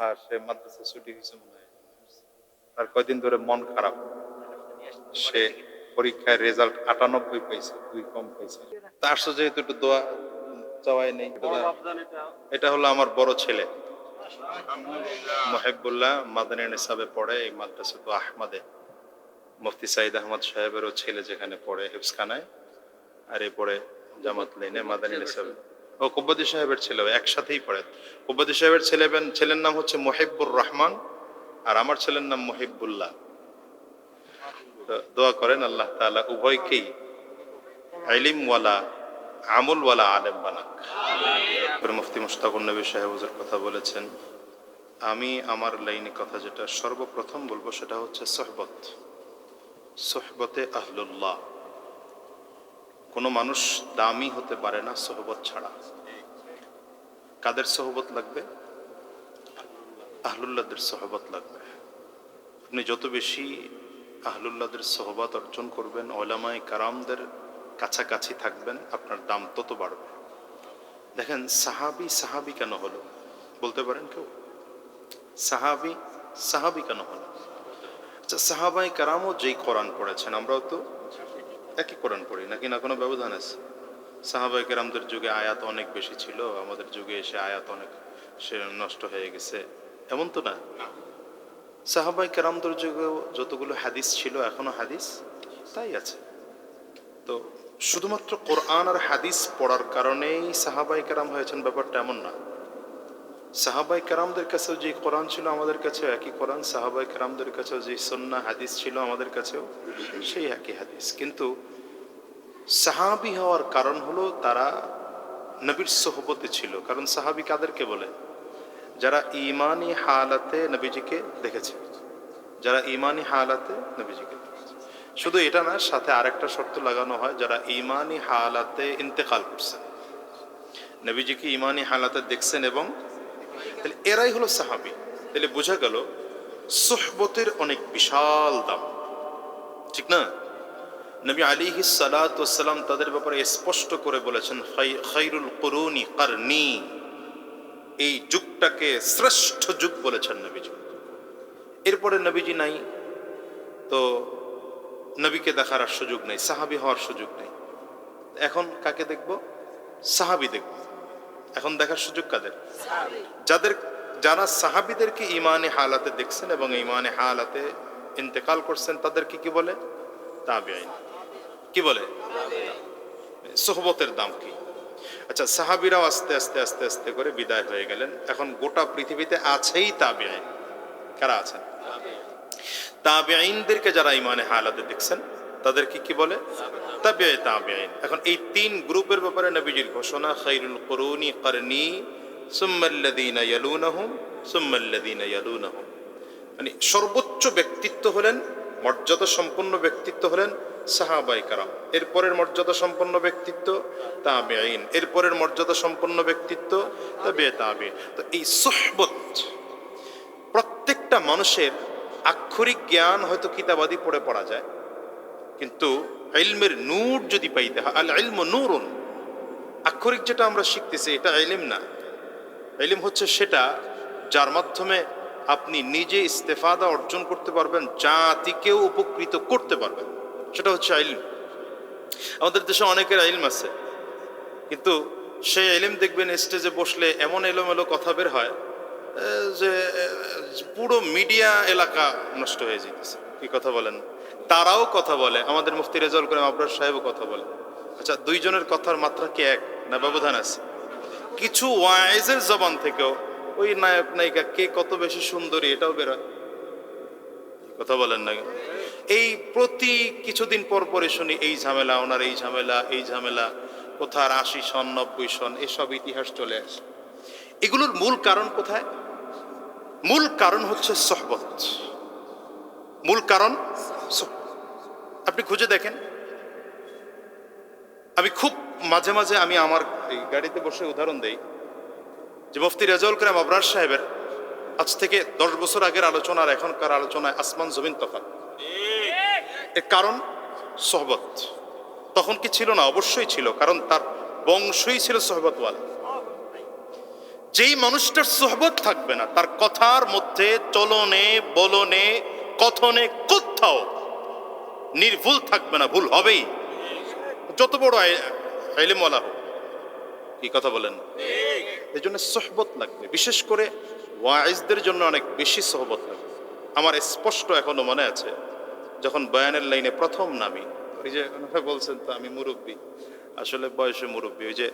হ্যাঁ সে মাদ্রাসা ছুটি হয়েছে মনে হয়। তার কয়দিন ধরে মন খারাপ। সে পরীক্ষায় রেজাল্ট আটানব্বই পাইছে দুই কম পাইছে। তার সাথে যেহেতু একটু দোয়া চাওয়াই নেই এটা হলো আমার বড় ছেলে। মহেবুল্লাহ মাদানী নিসাবে পড়ে এই মাদ্রাসা তো আহমদে। মুফতি সাইদ আহমদ সাহেবেরও ছেলে যেখানে পড়ে হিফসখানায় আর এ পড়ে জামাত লেনে মাদানী নিসাবে। ও কুব্বতী সাহেবের ছেলে, একসাথেই পড়েন। কুব্বতী সাহেবের ছেলে ছেলের নাম হচ্ছে মহিবুর রহমান, আর আমার ছেলের নাম মহিবুল্লাহ দোয়া করেন আল্লাহ তাআলা উভয়কেই ইলিমওয়ালা আমলওয়ালা আলেম বানাক। মুফতি মুশতাকুর নবী সাহেব হুজুর কথা বলেছেন, আমি আমার লাইনে কথা যেটা সর্বপ্রথম বলব সেটা হচ্ছে সোহবত। সোহবতে আহলুল্লাহ। কোনো মানুষ দামি হতে পারে না সোহবত ছাড়া। কাদের সোহবত লাগবে? আহলুল্লাদের সোহবত লাগবে। আপনি যত বেশি আহলুল্লাদের সোহবত অর্জন করবেন ওলামাই কারামদের কাছাকাছি থাকবেন, আপনার দাম তত বাড়বে। দেখেন, সাহাবি সাহাবি কেন হলো? বলতে পারেন কেউ? সাহাবি সাহাবি কেন হলো? আচ্ছা সাহাবাই কারামও যেই কোরআন পড়েছেন, আমরাও তো একই কোরআন পড়ি? নাকি না কোনো ব্যবধান আছে? সাহাবাই কেরামদের যুগে আয়াত অনেক বেশি ছিল আমাদের যুগে এসে আয়াত অনেক সে নষ্ট হয়ে গেছে। এমন তো না? সাহাবাই কেরামদের যুগেও যতগুলো হাদিস ছিল এখনও হাদিস তাই আছে। তো শুধুমাত্র কোরআন আর হাদিস পড়ার কারণেই সাহাবাই কেরাম হয়েছেন ব্যাপারটা এমন না। সাহাবাই কেরামদের কাছেও যে কোরআন ছিল আমাদের কাছেও একই কোরআন সাহাবাই কেরামদের কাছেও যে সন্না, হাদিস ছিল আমাদের কাছেও সেই একই হাদিস। কিন্তু সাহাবি হওয়ার কারণ হলো তারা নবীর সোহবতে ছিল। কারণ সাহাবি কাদেরকে বলে? যারা ইমানি হালাতে নবীজিকে দেখেছে। যারা ইমানি হালাতে নবীজিকে শুধু এটা না, সাথে আরেকটা শর্ত লাগানো হয়, যারা ইমানি হালাতে ইন্তেকাল করছেন। নবীজিকে ইমানি হালাতে দেখছেন এবং তাহলে এরাই হলো সাহাবি। তাহলে বোঝা গেল সোহবতের অনেক বিশাল দাম। ঠিক না? নবী আলিহি সালাতাম তাদের ব্যাপারে স্পষ্ট করে বলেছেন খৈরুল করুনি কারনি। এই যুগটাকে শ্রেষ্ঠ যুগ বলেছেন নবীজি। এরপরে নবীজি নাই, তো নবীকে দেখার সুযোগ নেই, সাহাবি হওয়ার সুযোগ নেই। এখন কাকে দেখব? সাহাবি দেখব। এখন দেখার সুযোগ কাদের? যাদের, যারা সাহাবিদেরকে ইমানে হালাতে দেখছেন এবং ইমানে হালাতে ইন্তেকাল করছেন, তাদেরকে কি বলে? তাবে কি বলে? সোহবতের দাম কি? আচ্ছা সাহাবিরাও আস্তে আস্তে আস্তে আস্তে করে বিদায় হয়ে গেলেন। এখন গোটা পৃথিবীতে আছেই তাবে আইন কারা আছেন? তাবে আইনদেরকে যারা ইমানে হালাতে দেখছেন তাদেরকে কি বলে? এখন এই তিন গ্রুপের ব্যাপারে নবীজির ঘোষণা, খাইরুল করুনি করনি মানে সর্বোচ্চ ব্যক্তিত্ব হলেন মর্যাদা সম্পন্ন ব্যক্তিত্ব হলেন সাহাবাই কারাম। এরপরের মর্যাদা সম্পন্ন ব্যক্তিত্ব তাবে আইন এরপরের মর্যাদা সম্পন্ন ব্যক্তিত্ব তবে তাবে তো এই সোহবত, প্রত্যেকটা মানুষের আক্ষরিক জ্ঞান হয়তো কিতাবাদি পড়ে পড়া যায় কিন্তু ইলমের নূর যদি পাইতে হয়, আল ইলম নূরুন। আক্ষরিক যেটা আমরা শিখতেছি, এটা ইলিম না। ইলিম হচ্ছে সেটা যার মাধ্যমে আপনি নিজে ইস্তেফাদা অর্জন করতে পারবেন, জাতিকেও উপকৃত করতে পারবেন। সেটা হচ্ছে আইলিম আমাদের দেশে অনেকের আইলম আছে, কিন্তু সেই এলিম দেখবেন স্টেজে বসলে এমন এলোমেলো কথা বের হয় যে পুরো মিডিয়া এলাকা নষ্ট হয়ে যেতেছে কি কথা বলেন? তারাও কথা বলে। আমাদের মুফতি রেজাল করে আবরার সাহেবও কথা বলে। আচ্ছা দুইজনের কথার মাত্রা কি এক না ব্যবধান আছে? কিছু ওয়াইজের জবান থেকেও ওই নায়ক, নায়িকা কে কত বেশি সুন্দরী এটাও বেরোয় কথা বলেন না এই প্রতি কিছুদিন পর পরে শুনি, এই ঝামেলা, ওনার এই ঝামেলা এই ঝামেলা, কোথার আশি সন, নব্বই সন, এসব ইতিহাস চলে আসে। এগুলোর মূল কারণ কোথায়? মূল কারণ হচ্ছে সহবত। মূল কারণ? আপনি খুঁজে দেখেন। আমি খুব মাঝে মাঝে আমি আমার এই গাড়িতে বসে উদাহরণ দেই যে মুফতি রেজাউল করিম আবরার সাহেবের আজ থেকে দশ বছর আগের আলোচনা আর এখনকার আলোচনায় আসমান জমিন তফাৎ। এর কারণ সহবত। তখন কি ছিল না? অবশ্যই ছিল, কারণ তার বংশই ছিল সহবতওয়ালা। যেই মানুষটার সহবত থাকবে না, তার কথার মধ্যে চলনে, বলনে, কথনে কোথাও নির্ভুল থাকবে না, ভুল হবেই। যত বড় আইলেমওয়ালা হোক, কি কথা বলেন? এই জন্য সহবত লাগবে, বিশেষ করে ওয়াইজদের জন্য অনেক বেশি সহবত লাগবে। আমার স্পষ্ট এখনও মনে আছে, যখন বয়ানের লাইনে প্রথম নামি, ওই যে বলছেন তো, আমি মুরব্বী। আসলে বয়সে মুরব্বী, ওই যে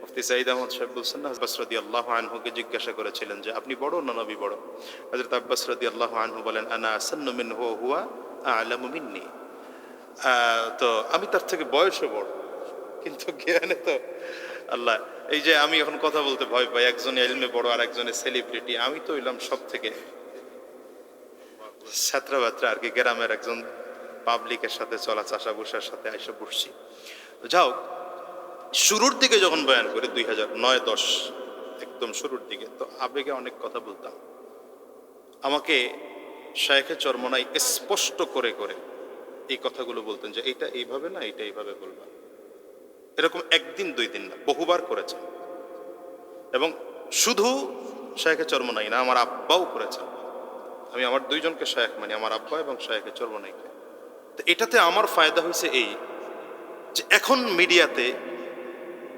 মুফতি সাইদ আহমদ সাহেব বলছেন না, আব্বাস রাদি আল্লাহ আনহুকে জিজ্ঞাসা করেছিলেন যে, আপনি বড় না নবী বড়? হজরত আব্বাস রাদি আল্লাহ আনহু বলেন, আনা আসান্নু মিন হুয়া আলামু মিন্নি। তো আমি তার থেকে বয়সে বড়, কিন্তু জ্ঞানে তো আল্লাহ। এই যে আমি এখন কথা বলতে ভয় পাই, একজন এলমে বড় আর একজনের সেলিব্রিটি, আমি তো হইলাম সব থেকে ছাত্র বাত্রা আর কি, গ্রামের একজন পাবলিকের সাথে চলা চাষা বসার সাথে আইসা বসছি। তো যাও, শুরুর দিকে যখন বয়ান করি, দুই হাজার নয় দশ, একদম শুরুর দিকে, তো আবেগে অনেক কথা বলতাম। আমাকে শায়েখে চরমনাই স্পষ্ট করে করে এই কথাগুলো বলতেন যে এইটা এইভাবে না, এইটা এইভাবে বলবা। এরকম একদিন, দুই দিন না, বহুবার করেছেন। এবং শুধু শায়েখে চর্ম নাই না, আমার আব্বাও করেছেন। আমি আমার দুইজনকে শায়েখ মানি, আমার আব্বা এবং শায়েখে চরমনাইকে তো এটাতে আমার ফায়দা হয়েছে এই যে এখন মিডিয়াতে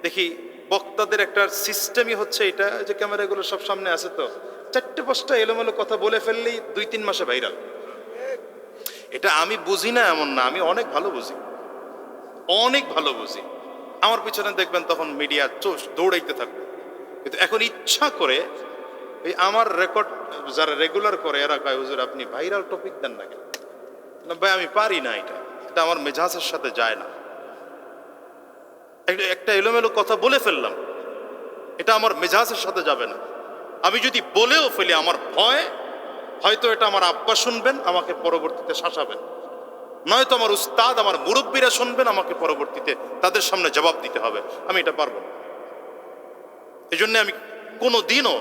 দেখি বক্তাদের একটা সিস্টেমই হচ্ছে এটা যে ক্যামেরাগুলো সব সামনে আছে তো। চারটে পাঁচটা এলোমেলো কথা বলে ফেললেই দুই, তিন মাসে ভাইরাল। এটা আমি বুঝি না এমন না, আমি অনেক ভালো বুঝি। অনেক ভালো বুঝি। আমার পিছনে দেখবেন তখন মিডিয়া চোষ দৌড়াইতে থাকবে। কিন্তু এখন ইচ্ছা করে এই আমার রেকর্ড যারা রেগুলার করে, এরা কয়, হুজুর, আপনি ভাইরাল টপিক দেন না কেন? ভাই, আমি পারি না এটা। এটা আমার মেজাজের সাথে যায় না। একটা এলোমেলো কথা বলে ফেললাম। এটা আমার মেজাজের সাথে যাবে না। আমি যদি বলেও ফেলি, আমার ভয় হয়তো এটা আমার আব্বা শুনবেন, আমাকে পরবর্তীতে শাসাবেন। নয়তো আমার উস্তাদ, আমার মুরব্বীরা শুনবেন, আমাকে পরবর্তীতে তাদের সামনে জবাব দিতে হবে। আমি এটা পারব না। এই জন্য আমি কোনো দিনও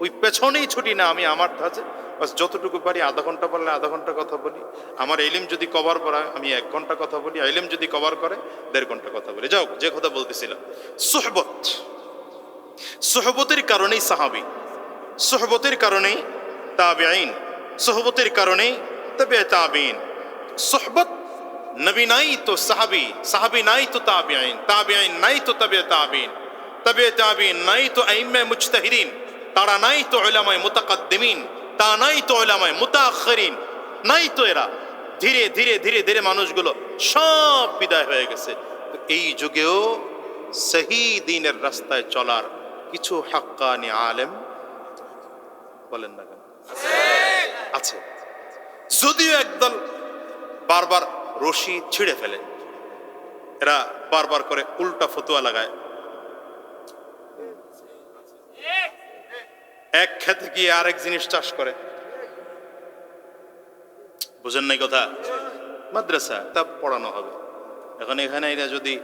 ওই পেছনেই ছুটি না, আমি আমার ধাঁচে। বাস যতটুকু পারি, আধা ঘণ্টা পারলে আধা ঘণ্টা কথা বলি। আমার এলিম যদি কভার করা আমি এক ঘণ্টা কথা বলি। এলিম যদি কভার করে, দেড় ঘণ্টা কথা বলি। যাও, যে কথা বলতেছিলাম। সোহবত। সোহবতের কারণেই সাহাবি। সোহবতের কারণেই তাবে আইন সোহবতের কারণে তবে তাবিন সোহবত নবী নাই তো সাহাবি সাহাবি নাই তো তাবে আইন তাবে আইন নাই তো তবে তাবিন তবে তাবিন নাই তো আইমে মুজতাহিদিন তারা নাই তো ওলামায় মুতাকাদ্দিমিন, তা নাই তো ওলামায় মুতাআখিরিন নাই তো এরা। ধীরে ধীরে ধীরে ধীরে মানুষগুলো সব বিদায় হয়ে গেছে। এই যুগেও সহি দিনের রাস্তায় চলার কিছু হাক্কানি আলেম বলেন না আছে। যদিও একদল বারবার রশি ছিঁড়ে ফেলে, এরা বারবার করে উল্টা ফতুয়া লাগায়। এক ক্ষেতে গিয়ে আরেক জিনিস চাষ করে। বুঝেন নাই কথা? মাদ্রাসা, তা পড়ানো হবে। এখন এখানে এরা যদি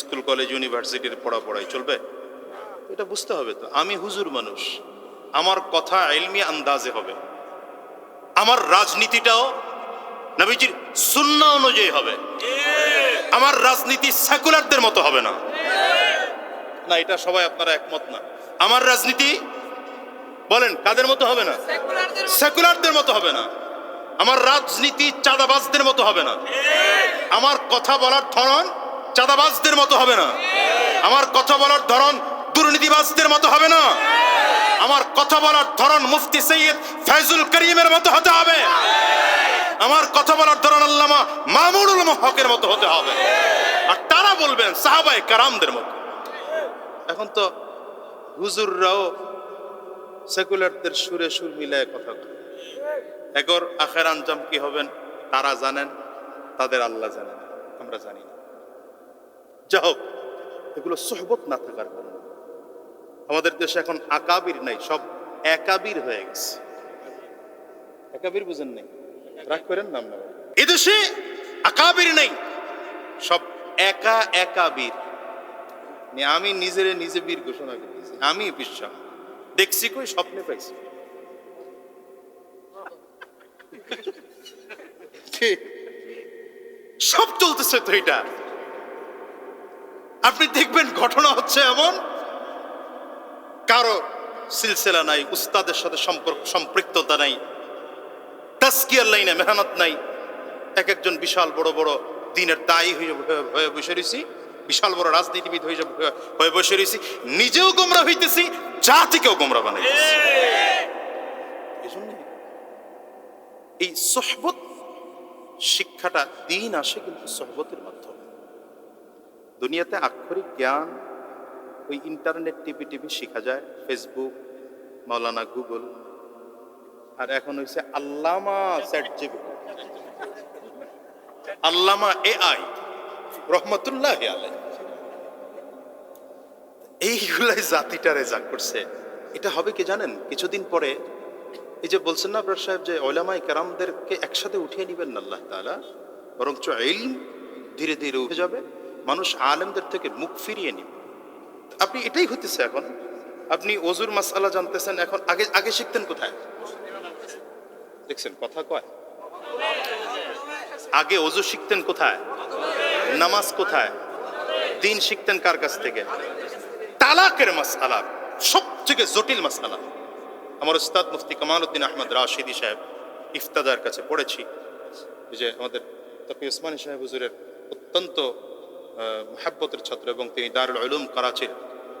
স্কুল, কলেজ, ইউনিভার্সিটির পড়া পড়াই চলবে, এটা বুঝতে হবে তো। আমি হুজুর মানুষ। আমার কথা এলমি আন্দাজে হবে। আমার রাজনীতিটাও নবীজির সুন্না অনুযায়ী হবে। আমার রাজনীতি সেকুলারদের মতো হবে না। না, এটা সবাই আপনারা একমত না। আমার রাজনীতি, বলেন, কাদের মতো হবে না? সেকুলারদের মতো হবে না। আমার রাজনীতি চাঁদাবাজদের মতো হবে না। আমার কথা বলার ধরন চাঁদাবাজদের মতো হবে না। আমার কথা বলার ধরন দুর্নীতিবাজদের মতো হবে না। আমার কথা বলার ধরন মুফতি সৈয়দ ফয়জুল করিমের মতো হতে হবে। আমার কথা বলার ধরন আল্লামা মামুনুল হকের মতো হতে হবে। আর তারা বলবেন সাহাবাই কারামদের মতো। এখন তো হুজুররাও সেকুলারদের সুরে সুর মিলায় কথা বলে। একর আখের আঞ্জাম কি হবেন তারা জানেন, তাদের আল্লাহ জানেন। আমরা জানি না। হোক এগুলো সোহবত না থাকার কারণে। আমাদের দেশে এখন আকাবির নাই, সব একাবির হয়ে গেছে। একাবির বুঝেন নাই? রাগ করেন নাম না এদেশে আকাবির নেই, সব একা একাবির। আমি নিজের নিজে বীর ঘোষণা করতেছি, আমি বিশ্বাস। দেখছি কই, স্বপ্নে পাইছি? সব চলতেছে তো এটা। আপনি দেখবেন ঘটনা হচ্ছে এমন কারও সিলসিলা নাই উস্তাদের সাথে সম্পর্ক সম্পৃক্ততা নাই তাস্কিয়ার লাইনে মেহনত নাই। এক একজন বিশাল বড় বড় দিনের দায়ী হয়ে হয়ে বসে রয়েছি বিশাল বড় রাজনীতিবিদ হয়ে হয়ে বসে রয়েছি নিজেও গোমরা হইতেছি জাতিকেও গোমরা এজন্য এই সোহবত শিক্ষাটা দিন আসে কিন্তু সোহবতের মাধ্যমে। দুনিয়াতে আক্ষরিক জ্ঞান ওই ইন্টারনেট টিভি টিভি শেখা যায় ফেসবুক মাওলানা গুগল আর এখন হয়েছে আল্লামা চ্যাট জিপিটি আল্লামা এআই রহমতুল্লাহ আলাই এইগুলাই জাতিটারে যা করছে। এটা হবে কি জানেন? কিছুদিন পরে এই যে বলছেন না আপনার সাহেব যে ওলামাই কারামদেরকে একসাথে উঠিয়ে নেবেন না আল্লাহ তাআলা, বরঞ্চ ধীরে ধীরে উঠে যাবে, মানুষ আলেমদের থেকে মুখ ফিরিয়ে নিবে। আপনি এটাই হতেছে এখন। আপনি অজুর মাসালা জানতেছেন এখন আগে আগে শিখতেন কোথায়? দেখছেন কথা কয়। আগে অজু শিখতেন কোথায়? নামাজ কোথায়? দিন শিখতেন কার কাছ থেকে? তালাকের মাসালা সব থেকে জটিল মাসালা আমার উস্তাদ মুফতি কামাল উদ্দিন আহমদ রাশিদি সাহেব ইফতাদার কাছে পড়েছি। যে আমাদের তপি ওসমানী সাহেব হুজুরের অত্যন্ত মহাব্বতের ছাত্র এবং তিনি দারুল উলুম করাচির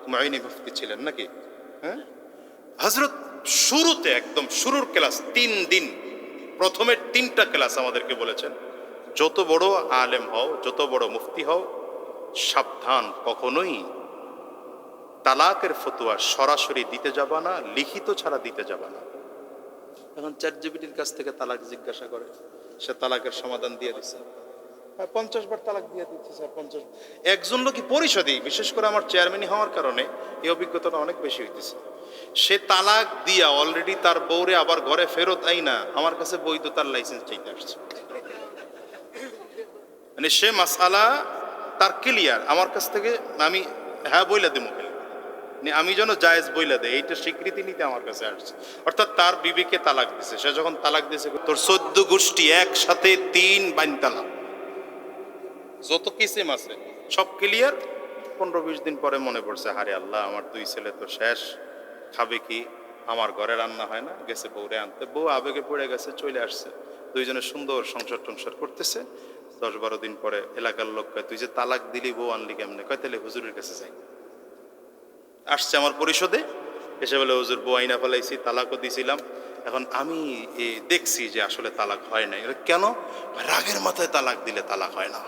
মাইনি মুফতি ছিলেন নাকি? হ্যাঁ? হজরত শুরুতে একদম শুরুর ক্লাস তিন দিন প্রথমের তিনটা ক্লাস আমাদেরকে বলেছেন যত বড় আলেম হও যত বড় মুফতি হও সাবধান কখনোই তালাকের ফতুয়া সরাসরি দিতে যাবা না লিখিত ছাড়া দিতে যাবা না। এখন চ্যাট জিবিটির কাছ থেকে তালাক জিজ্ঞাসা করে সে তালাকের সমাধান দিয়ে হ্যাঁ, পঞ্চাশ বার তালাক দিয়ে দিচ্ছে স্যার, পঞ্চাশ একজন লোকই পরিষদই বিশেষ করে আমার চেয়ারম্যানই হওয়ার কারণে এই অভিজ্ঞতাটা অনেক বেশি হইতেছে। সে তালাক দিয়া অলরেডি তার বউরে আবার ঘরে ফেরত আই না, আমার কাছে বৈধতার লাইসেন্স চাইতে আসছে। মানে সে মাসালা তার ক্লিয়ার আমার কাছ থেকে আমি হ্যাঁ বইলা দেবো মানে আমি যেন জায়েজ বইলা দেয় এইটা স্বীকৃতি নিতে আমার কাছে আসছে। অর্থাৎ তার বিবেকে তালাক দিছে, সে যখন তালাক দিছে তোর চোদ্দ গোষ্ঠী একসাথে তিন বাইন তালাক যত কিসিম আছে, সব ক্লিয়ার পনেরো বিশ দিন পরে মনে পড়ছে, হারে আল্লাহ, আমার দুই ছেলে তো শেষ। খাবে কি? আমার ঘরে রান্না হয় না। গেছে বউরে আনতে। বউ আবেগে পড়ে গেছে, চলে আসছে। দুইজনে সুন্দর সংসার টংসার করতেছে। দশ বারো দিন পরে এলাকার লোক কয়, তুই যে তালাক দিলি, বউ আনলি কেমনে? কয়, তাহলে হুজুরের কাছে যাই। আসছে আমার পরিষদে। এসে বলে, হুজুর, বউ আইনা ফেলাইছি, তালাকও দিছিলাম। এখন আমি দেখছি যে আসলে তালাক হয় নাই। কেন? রাগের মাথায় তালাক দিলে তালাক হয় না।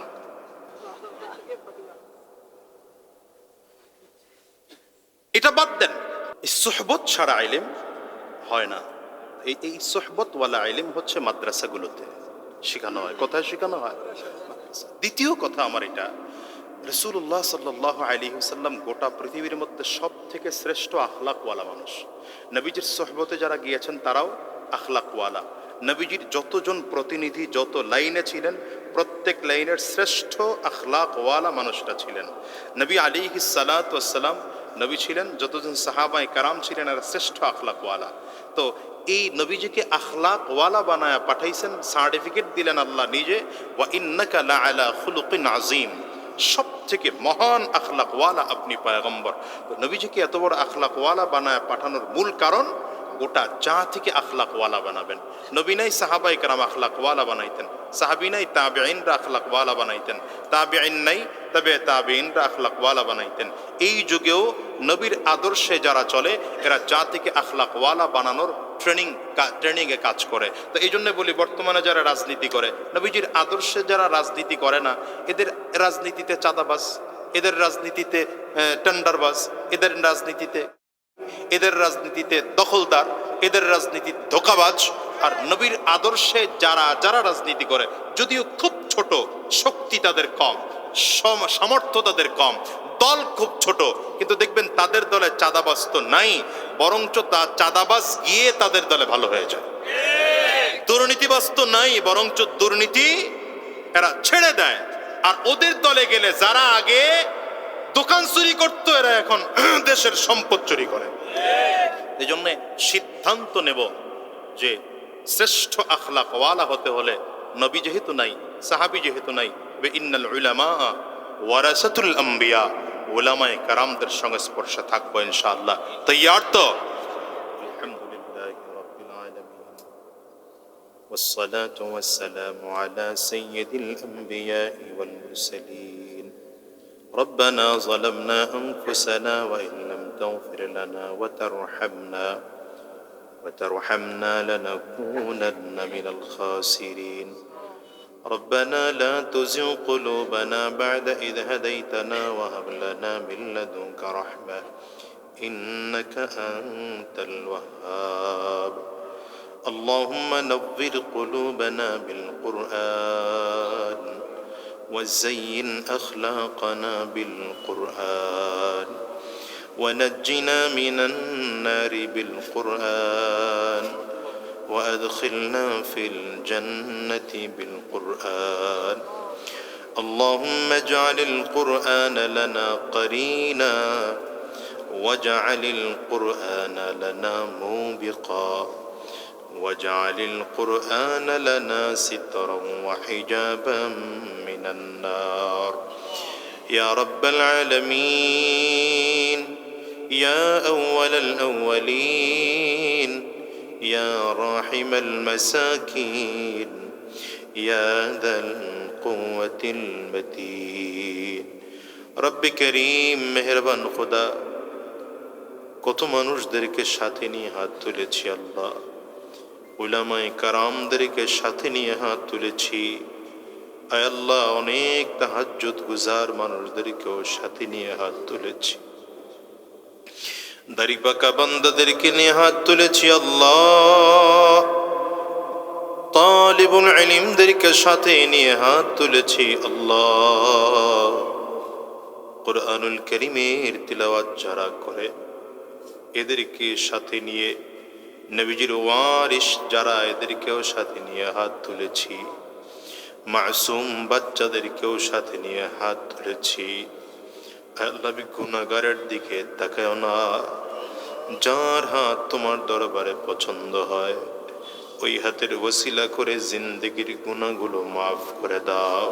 এটা বাদ দেন। সোহবত ছাড়া আইলেম হয় না। এই এই সোহবতওয়ালা আইলেম হচ্ছে মাদ্রাসাগুলোতে। শেখানো হয়। কোথায় শেখানো হয়? দ্বিতীয় কথা আমার এটা। রসুল্লাহ সাল্লাহ আলী সাল্লাম গোটা পৃথিবীর মধ্যে সব থেকে শ্রেষ্ঠ আখলাকওয়ালা মানুষ। নবীজির সোহবতে যারা গিয়েছেন, তারাও আখলাকওয়ালা। নবীজির যতজন প্রতিনিধি, যত লাইনে ছিলেন, প্রত্যেক লাইনের শ্রেষ্ঠ আখলাকওয়ালা মানুষটা ছিলেন। নবী আলী সালাতাম নবী ছিলেন, যতজন সাহাবাই কারাম ছিলেন আর শ্রেষ্ঠ আখলাকওয়ালা। তো এই নবীজিকে আখলাকওয়ালা বানায়া পাঠাইছেন, সার্টিফিকেট দিলেন আল্লাহ নিজে, ওয়া ইন্নাকা লা আলা খুলুকিন আজিম সব থেকে মহান আখলাকওয়ালা আপনি পায়গম্বর। তো নবীজিকে এত বড় আখলাকওয়ালা বানায় পাঠানোর মূল কারণ গোটা জাতিকে আখলাকওয়ালা বানাবেন। নবী নাই সাহাবাই কারাম আখলাকওয়ালা বানাইতেন। সাহাবি নাই তাবেইনরা আখলাকওয়ালা বানাইতেন। তাবেইন নাই তবে তাবেইনরা আখলাকওয়ালা বানাইতেন। এই যুগেও নবীর আদর্শে যারা চলে এরা জাতিকে আখলাকওয়ালা বানানোর ট্রেনিং ট্রেনিংয়ে কাজ করে। তো এই জন্য বলি বর্তমানে যারা রাজনীতি করে নবীজির আদর্শে যারা রাজনীতি করে না এদের রাজনীতিতে চাঁদাবাস এদের রাজনীতিতে আহ, টেন্ডারবাজ এদের রাজনীতিতে এদের রাজনীতিতে দখলদার, এদের রাজনীতি ধোকাবাজ, আর নবীর আদর্শে যারা যারা রাজনীতি করে, যদিও খুব ছোট, শক্তি তাদের কম সামর্থ্য তাদের কম, দল খুব ছোট, কিন্তু দেখবেন তাদের দলে চাঁদাবাজ তো নাই, বরঞ্চ তা চাঁদাবাজ গিয়ে তাদের দলে ভালো হয়ে যায়। দুর্নীতিবাজ তো নাই, বরঞ্চ দুর্নীতি এরা ছেড়ে দেয়। আর ওদের দলে গেলে যারা আগে দোকান চুরি করতো এরা এখন দেশের সম্পদ চুরি করে এই জন্য সিদ্ধান্ত নেব যে শ্রেষ্ঠ আখলাক ওয়ালা হতে হলে নবী যেহেতু নাই সাহাবি যেহেতু নাই তবে ইন্নাল উলামা ওয়ারাসাতুল আম্বিয়া ওলামায় কারামদের সংস্পর্শে থাকবো ইনশাআল্লাহ তৈয়ার তো আলহামদুলিল্লাহ রাব্বিল আলামিন والصلاة والسلام على سيد الأنبياء والمرسلين ربنا ظلمنا أنفسنا وإن لم تغفر لنا وترحمنا وترحمنا لنكونن من الخاسرين. ربنا لا تزغ قلوبنا بعد إذ هديتنا وهب لنا من لدنك رحمة إنك أنت الوهاب. اللهم نور قلوبنا بالقرآن. وزين أخلاقنا بالقرآن. ونجنا من النار بالقرآن. وأدخلنا في الجنة بالقرآن. اللهم اجعل القرآن لنا قرينا. واجعل القرآن لنا موبقا. واجعل القرآن لنا سترا وحجابا من النار يا رب العالمين يا أول الأولين يا راحم المساكين يا ذا القوة المتين رب كريم مهربان خدا কত মানুষদেরকে সাথে নিয়ে হাত তুলেছি আল্লাহ উলামাই কারামদেরকে সাথে নিয়ে হাত তুলেছি। আল্লাহ, অনেক তাহাজ্জুদ গুজার মানুষদেরকেও সাথে নিয়ে হাত তুলেছি। দাড়ি পাকা বান্দাদেরকে নিয়ে হাত তুলেছি আল্লাহ। সাথে নিয়ে হাত তুলেছি আল্লাহ। করিমের তিলাওয়াত যারা করে, এদেরকে সাথে নিয়ে নবীজির ওয়ারিস যারা এদেরকেও সাথে নিয়ে হাত তুলেছি, মাসুম বাচ্চাদেরকেও সাথে নিয়ে হাত তুলেছি। আল্লাহ গুণাগারের দিকে তাকায় না, যার হাত তোমার দরবারে পছন্দ হয়, ওই হাতের ওসিলা করে জিন্দগির গুণাগুলো মাফ করে দাও।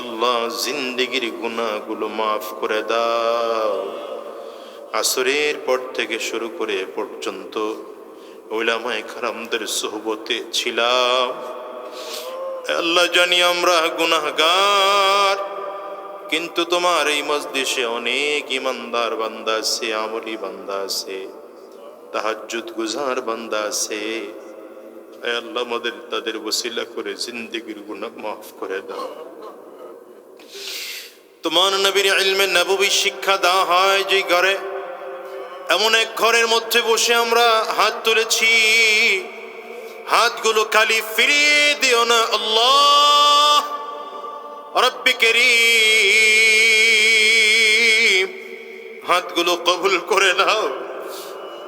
আল্লাহ জিন্দগির গুণাগুলো মাফ করে দাও। আসরের পর থেকে শুরু করে পর্যন্ত ওলামায় খারামদের সোহবতে ছিলাম। আল্লাহ জানি আমরা গুনাহগার, কিন্তু তোমার এই মসজিষে অনেক ইমানদার বান্দা আছে, আমলি বান্দা আছে, তাহাজ্জুদ গুজার বান্দা আছে। আল্লাহ আমাদের, তাদের বসিলা করে জিন্দগির গুনাহ মাফ করে দাও। তোমার নবীর ইলমে নববী শিক্ষা দেওয়া হয় যে ঘরে এমন এক ঘরের মধ্যে বসে আমরা হাত তুলেছি। হাতগুলো খালি ফিরিয়ে দিও না আল্লাহ। রব্বি করিম। হাতগুলো কবুল করে নাও।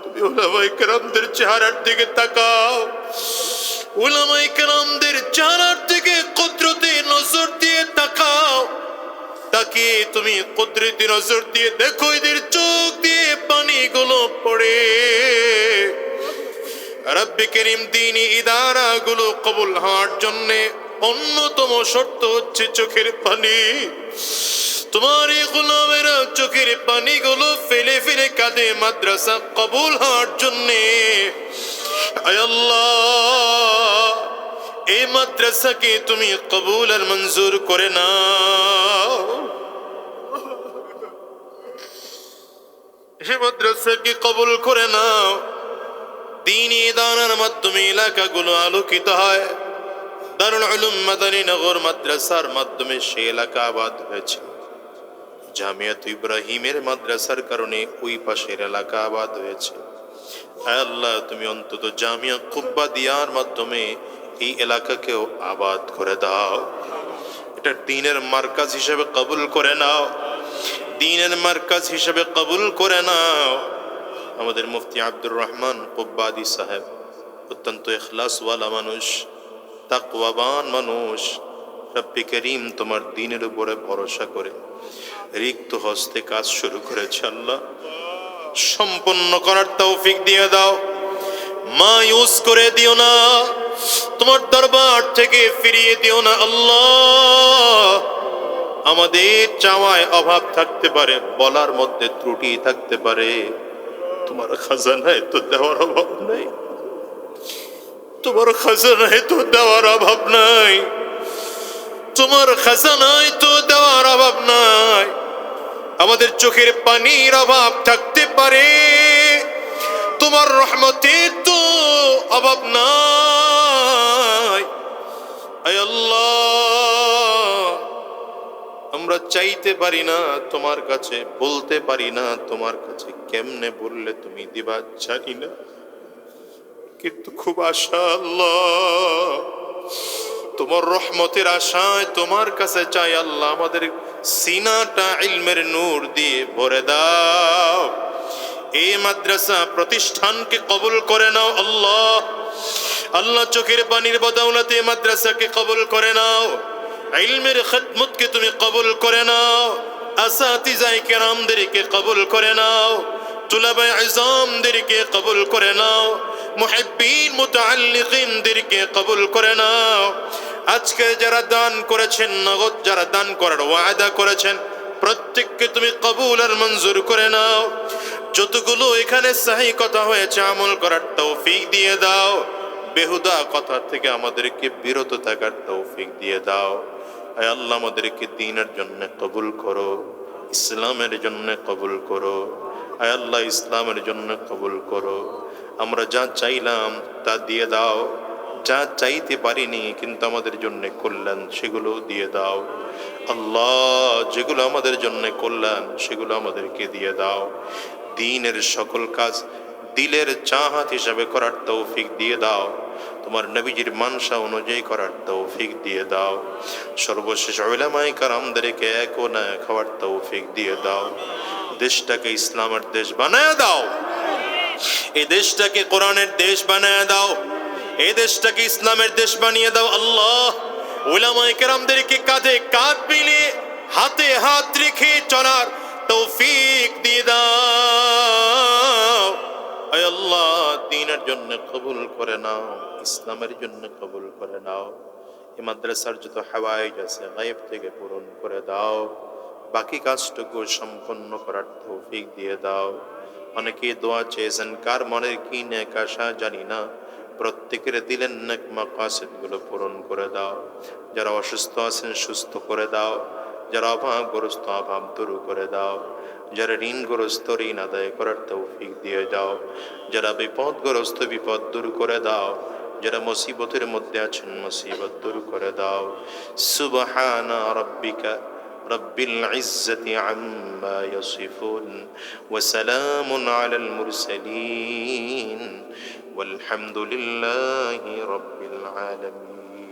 তুমি ওলামাই কেরামদের চেহারার দিকে তাকাও। ওলামাই কেরামদের চেহারার দিকে কুদরতে নজর দিয়ে তাকাও। তাকে তুমি কুদরতি নজর দিয়ে দেখো এদের চোখ দিয়ে পানিগুলো পড়ে? রব্বি করিম দিনী ইদারা গুলো কবুল হওয়ার জন্য অন্যতম শর্ত হচ্ছে চোখের পানি। তোমার এই গোলামের চোখের পানিগুলো ফেলে ফেলে কাঁদে মাদ্রাসা কবুল হওয়ার জন্যে। আল্লাহ, এই মাদ্রাসাকে তুমি কবুল আর মঞ্জুর করে নাও। সে মাদ্রাসাকে কবুল করে নাও। দিনী দানার মাধ্যমে এলাকাগুলো আলোকিত হয়। দারুল উলুম মাদানী নগর মাদ্রাসার মাধ্যমে সে এলাকা আবাদ হয়েছে। জামিয়াত ইব্রাহিমের মাদ্রাসার কারণে ওই পাশের এলাকা আবাদ হয়েছে। আল্লাহ, তুমি অন্তত জামিয়া কুব্বা দিয়ার মাধ্যমে এই এলাকাকেও আবাদ করে দাও। এটা দিনের মার্কাজ হিসেবে কবুল করে নাও। দিনের মার্কাজ হিসেবে কবুল করে নাও। আমাদের মুফতি আব্দুর রহমান কুব্বাদি সাহেব অত্যন্ত এখলাসওয়ালা মানুষ, তাকওয়াবান মানুষ। রব্বি করিম তোমার দিনের উপরে ভরসা করে রিক্ত হস্তে কাজ শুরু করেছে আল্লাহ। সম্পন্ন করার তৌফিক দিয়ে দাও। মা ইউজ করে দিও না। তোমার দরবার থেকে ফিরিয়ে দিও না আল্লাহ। আমাদের চাওয়ায় অভাব থাকতে পারে, বলার মধ্যে ত্রুটি থাকতে পারে। তোমার খাজানায় তো দেওয়ার অভাব নাই। তোমার খাজানায় তো দেওয়ার অভাব নাই। তোমার খাজানায় তো দেওয়ার অভাব নাই। আমাদের চোখের পানির অভাব থাকতে পারে। তোমার রহমতের তো অভাব নাই। আমরা চাইতে পারি না, তোমার কাছে বলতে পারি না, তোমার কাছে কেমনে বললে তুমি দিবা জানি না। কিন্তু খুব আশা তোমার রহমতের আশায় তোমার কাছে চাই আল্লাহ, আমাদের সিনাটা ইলমের নূর দিয়ে ভরে দাও। এই মাদ্রাসা প্রতিষ্ঠানকে কবুল করে নাও আল্লাহ। আল্লাহ চোখের পানির বদাউলাতে এই মাদ্রাসাকে কবুল করে নাও। ইলমের খেদমতকে তুমি কবুল করে নাও। আসাতিজাই কেরামদেরকে কবুল করে নাও। তুলাবাই আজমদেরকে কবুল করে নাও। মুহিব্বিন মুতাআল্লিকিনদেরকে কবুল করে নাও। আজকে যারা দান করেছেন, নগদ যারা দান করার ওয়াদা করেছেন, প্রত্যেককে তুমি কবুল আর মঞ্জুর করে নাও। যতগুলো এখানে সাহি কথা হয়েছে, আমল করার তৌফিক দিয়ে দাও। বেহুদা কথা থেকে আমাদেরকে বিরত থাকার তৌফিক দিয়ে দাও। আয় আল্লাহ, আমাদেরকে দিনের জন্য কবুল করো, ইসলামের জন্য কবুল করো। আয় আল্লাহ, ইসলামের জন্য কবুল করো। আমরা যা চাইলাম তা দিয়ে দাও। যা চাইতে পারিনি কিন্তু আমাদের জন্য কল্যাণ সেগুলো দিয়ে দাও। আল্লাহ, যেগুলো আমাদের জন্য কল্যাণ সেগুলো আমাদেরকে দিয়ে দাও। দিনের সকল কাজ দিলের চাহাত হিসাবে করার তৌফিক দিয়ে দাও। তোমার নবীজির মানসা অনুযায়ী করার তৌফিক দিয়ে দাও। সর্বশেষ ওলামাই কারামদেরকে এক ও না খাওয়ার তৌফিক দিয়ে দাও। দেশটাকে ইসলামের দেশ বানায় দাও। এই দেশটাকে কোরআনের দেশ বানায় দাও। এই দেশটাকে ইসলামের দেশ বানিয়ে দাও। আল্লাহ ওলামাই কেরামদেরকে কাঁধে কাঁধ মিলিয়ে হাতে হাত রেখে চলার তৌফিক দিয়ে দাও। আল্লাহ, দিনের জন্য কবুল করে নাও, ইসলামের জন্য কবুল করে নাও। এই মাদ্রাসার যত হাওয়াইজ আছে, গায়েব থেকে পূরণ করে দাও। বাকি কাজটুকু সম্পন্ন করার তৌফিক দিয়ে দাও। অনেকে দোয়া চেয়েছেন, কার মনের কি নেক আশা জানি না। প্রত্যেকের দিলেন নেক মাকাসিদগুলো পূরণ করে দাও। যারা অসুস্থ আছেন, সুস্থ করে দাও। যারা অভাবগ্রস্ত, অভাব দূর করে দাও। যারা ঋণগ্রস্ত ঋণ আদায় করার তৌফিক দিয়ে দাও যারা বিপদগ্রস্ত বিপদ দূর করে দাও যারা মুসিবতের মধ্যে আছেন মুসিবত দূর করে দাও সুবহানা রাব্বিকা رب العزة عما يصفون وسلام على المرسلين والحمد لله رب العالمين